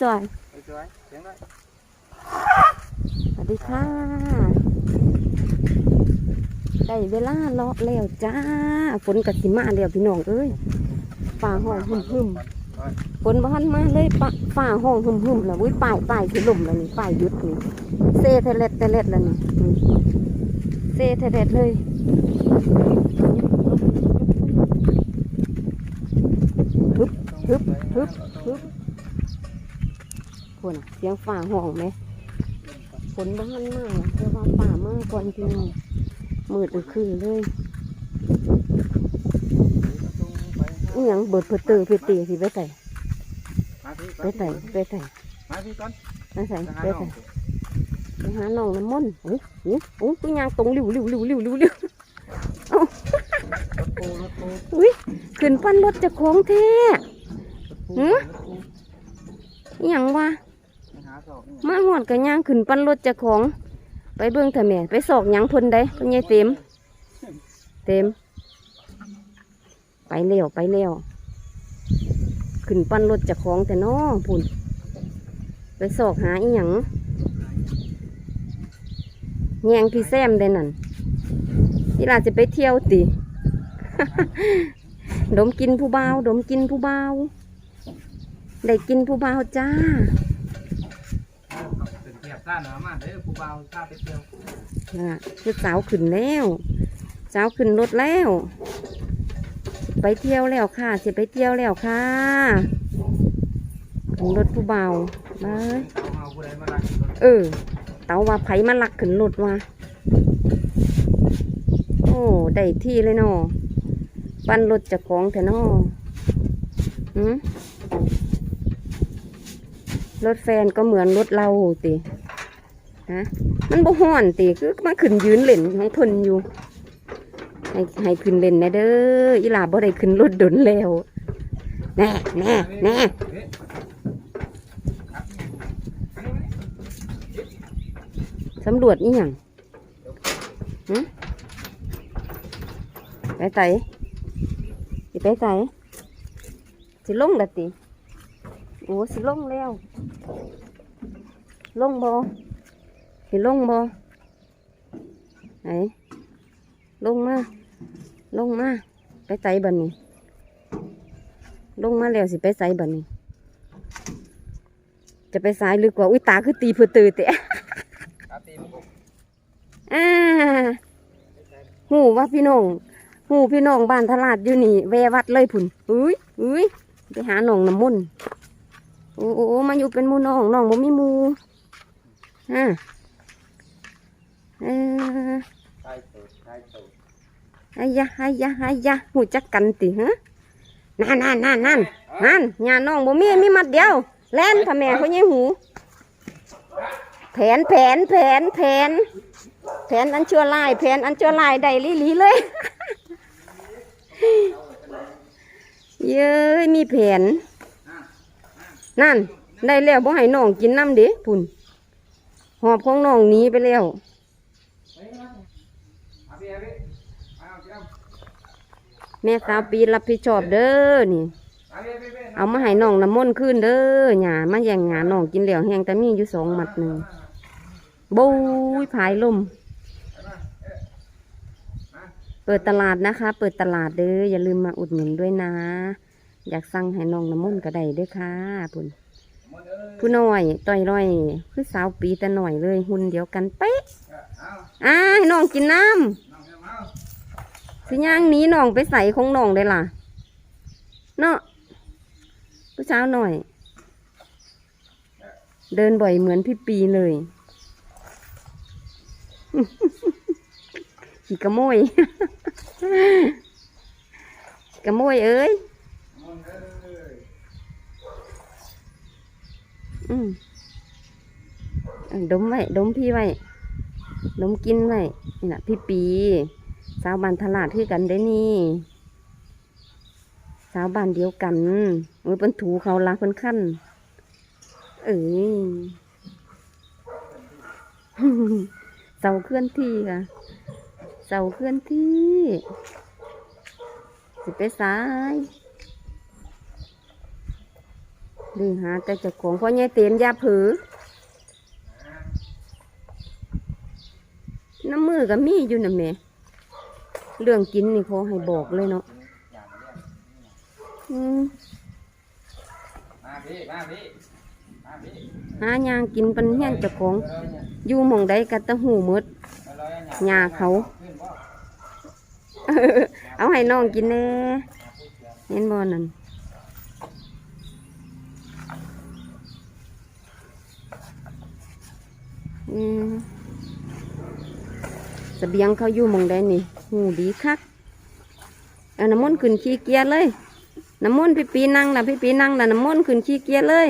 สวยไปสวยเสียงได้สวัสดีค่ะ ได้เวลาเลาะแล้วจ้า ฝนกับสิมาแล้วพี่น้องเอ้ยฝ่าห้องหึมหึมๆฝนบ้านมาเลยปะฝ่าห้องหึมหึมๆแล้วอุ้ยป้ายป้ายคือลมแล้วนี่ป้ายหยุดนี่เซเทเลตเทเลตแล้วนี่อืมเซเทเลตเลยฮึบฮึบฮึบฮึบ คนน่ะเสียงฝ่าห้องไหมฝนบ้านมากเรียกว่าป่ามากก่อนพี่น้องมืดอึคือเลยอหยังเบิดเพอเตอร์เพอเตีสิไปใส่มาพี่ไปใส่ไปใส่มาพี่ก่อนไปใส่จะหาไปน้องใส่ไปหาน้องน้ำมนต์โอ้ยโอ้ยโอ้ยตัวยางตรงริ้วริ้วริ้วริ้วริ้วริ้วรถปูรถปูอุ้ยขึ้นปั้นรถเจะของแท้หืออหยังวะหาศอกนี่ มาหอดกันยางขึ้นปั้นรถเจะของ ไปเบิ่งเถอะแม่ไปสอกหยังเพิ่นได้เพิ่นยายเต็ม เต็ม ไปเร็วไปเร็วขึ้นปั้นรถเจะของแต่น้อพุ่นไปสอกหาอีหยังแยงพี่แซมได้นั่นที่ลาจะไปเที่ยวติ ดมกินผู้เบาดมกินผู้เบาได้กินผู้เบาจ้า ซ่าหนามาเด้อผู้เบาซ่าไปเที่ยวน่ะคือสาวขึ้นแล้วสาวขึ้นรถแล้ว ไปเที่ยวแล้วค่ะจะไปเที่ยวแล้วค่ะขึ้นรถผู้เบาไปเอาเอาผู้ใดมาลักรถเออ เตาว่าไผมาลักขึ้นรถว่ะโอ้ได้ที่เลยเนาะปั้นรถเจะของแต่นอหืมรถแฟนก็เหมือนรถเราติ ฮะมันบ่ฮ้อนติคือมาขึ้นยืนเล่นของเพิ่นอยู่ ให้ให้ขึ้นเล่นนะเด้ออีหลาบ่ได้ขึ้นรถดนแล้วแน่แน่แน่เฮ้ยครับอันนี้มานี่สำรวจอีหยังหึไปไสสิไปไสสิลงละติ โอ้สิลงแล้ว ลงบ่ สิลงบ่ไหนลงมาลงมาไปไสบัดนี้ ลงมาแล้วสิไปไสบัดนี้ จะไปซ้ายหรือกว่าอุ้ยตาคือตีเพื่อตื่นเตะอ่าหูว่าพี่น้องหูพี่น้องบ้านทลาดอยู่นี่แววัดเลยพุ่นอุ้ยอุ้ยไปหาหนองน้ำมุนโอ้โอ้โอมาอยู่เป็นมูน้องน้องบ่มีมูฮะ เออใช่ตูดใช่ตูดไอ้ยะไอ้ยะไอ้ยะหูจักกันติฮะนั่นนั่นนั่นนั่นนั่นญาน้องบ่มีมีมัดเดียว แล่นทำแม่เขายี่หู แผนแผนแผนแผน แผนอันชั่วลาย แผนอันชั่วลายได้ลีหลีเลย เย้ยมีแผน นั่น ได้แล้วบ่ให้น้องกินน้ำเด้พุ่นหอบของน้องหนีไปแล้ว แม่สาวปีรับผิดชอบเด้อนี่เอาพี่พี่พี่ เอามาให้น้องน้ำมนต์ขึ้นเด้อหย่ามาแย่งหาน้องกินแล้วแหงแต่มีอยู่สองหมัดหนึ่งบูยผายลมเปิดตลาดนะคะ เปิดตลาดเด้ออย่าลืมมาอุดหนุนด้วยนะ อยากสั่งให้น้องน้ำมนต์ก็ได้เด้อค่ะพุ่นหมดเอ้ย ผู้น้อยต่อยร้อยคือสาวปีแต่หน่อยเลยหุ่นเดียวกันเป๊ะเอาอ่าให้น้องกินน้น้องเอาำสิย่างหนี้น้องไปใส่ของน้องได้ล่ะเนาะผู้สาวหน่อย เดินบ่อยเหมือนพี่ปีเลยขี่กระโมยกระโมยเอ้ย หมดเอ้ย อืมดมไว้ดมพี่ไว้ดมกินไว้นี่แหะพี่ปีสาวบ้านทลาดคือกันได้นี่ สาวบ้านเดียวกันโอ้ยเพิ่นถูเขาละเพิ่นขั้นเอ้ยเสาเคลื่อนที่ค่ะเสาเคลื่อนที่ สิไปซ้าย ดึงหาแต่จ้าของพ่อใหญ่เต็มอยาผือ น้ำมือก็มีอยู่นะแม่ เรื่องกินนี่พอให้บอกเลยเนาะหางองอืมมาพี่มาพี่มาพี่หายางกินปันเฮียนเจ้าของอยู่หมองใดก็ตะหูหมดเอาเลยาเขา เอาให้น้องกินแน่เห็นบ่นั่น อืมเบียงเขาอยู่มองใดนี่หูดีคักเอาน้ำมนต์ขึ้นขี้เกียจเลย น้ำมนต์พี่ปีนั่งนะพี่ปีนั่งนะน้ำมนต์ขึ้นขี้เกียจเลย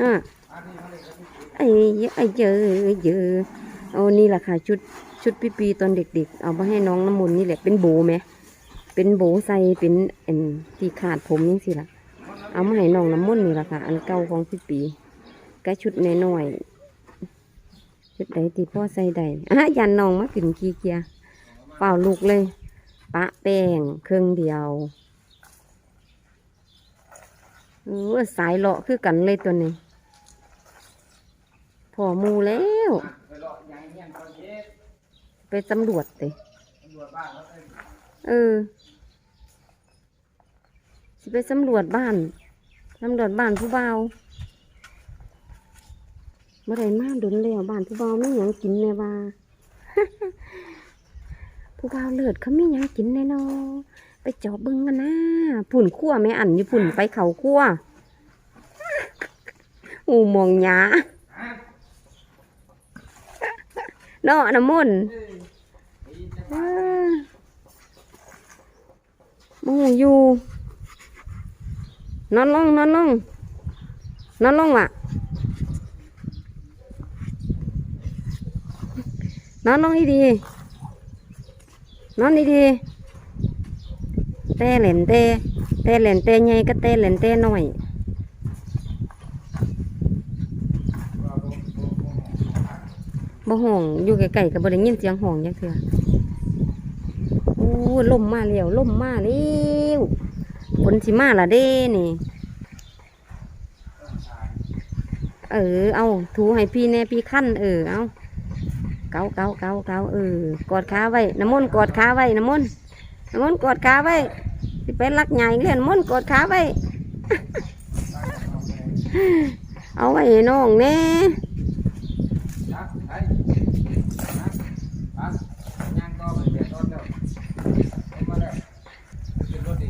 อะมาพี่มาเยอ้ไอ้เจอเจอเอานี่แหละค่ะชุดชุดพี่ปีตอนเด็ก ๆ เอามาให้น้องน้ำมนต์นี่แหละเป็นโบไหมเป็นโบใส่เป็นอันที่ขาดผมนี่สิล่ะเอามาให้น้องน้ำมนต์นี่แหละค่ะ อันเก่าของพี่ปีก็ชุดน้อยๆ ชุดใดที่พ่อใส่ได้อะยันน้องมาขึ้นขี้เกียจเฝ้าลูกเลย ปะแป้งเครื่องเดียวเออสายเลาะคือกันเลยตัวนี้พอมูแล้วไปตำรวจเลยตำรวจบ้านเออสิไปสำรวจบ้านสำรวจบ้านผู้เบา เมื่อไรมาดนแล้วบ้านผู้เบาวไม่ยังกินแน่ว่าผู้เบาวเลิศเขาไม่ยังกินแน่นอไปจอบเบิ้งกันนะผุ่นขั้วแม่อันอยู่ผุ่นไปเขาขั้วอูมองหยาฮะเนาะน้ำมนต์เอ้ยดีจังออมูอยู่นอนลงนอนลงนอนลงว่ะ นอนลงดีดีๆนอนดีดีๆเต้เหล่นเต้เต้เหล่นเต้ใหญ่ก็เต้เหล่นเต้น้อยบ่ห้องอยู่ไกลๆก็บ่ได้ยินเสียงห้องจังเทื่อโอ้ล่มมาแล้วล่มมาแล้วฝนสิมาละเด้นี่ เออ เอาถูให้พี่แน่พี่ขั้นเออ เอา เกาเกาเกาเกาเออกอดขาไว้น้ำมนต์กอดขาไว้น้ำมนต์น้ำมนต์กอดขาไว้สิเป็นรักใหญ่เรียนมนต์กอดขาไว้เอาไว้น้องแน่เจ้ามาแล้วขึ้นรถดิ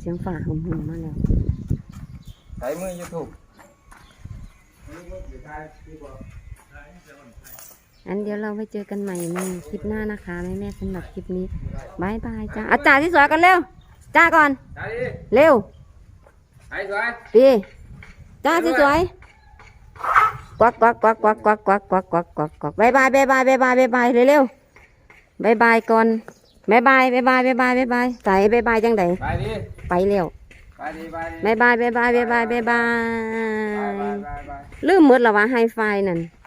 เสียงฝ่าหึมหึมมาแล้วใส่มือยูทูบ ออยู่ท้ายพี่บอกอันเดี๋ยวเราไปเจอกันใหม่ในคลิปหน้านะคะแม่แม่ๆสำหรับคลิปนี้บายบายจ้าอาจารย์ที่สวยกันเร็วจ้าก่อนใส่ดิเร็วใส่สวยดีจ้าที่สวยกวักกวักกวักกวักกวักกวักกวักกวักกวักกวักบายบายบายบายบายบายบายบายเร็วๆบายบายก่อนบายบายบายบายบายบายบายบายใส่บายบายจังไดไปดิไปเร็ว ไปดิไปดิบายบายบายบายบายบายบายบาไปไปยไปไปลืมหมดแล้วว่าไฮไฟนั่นไ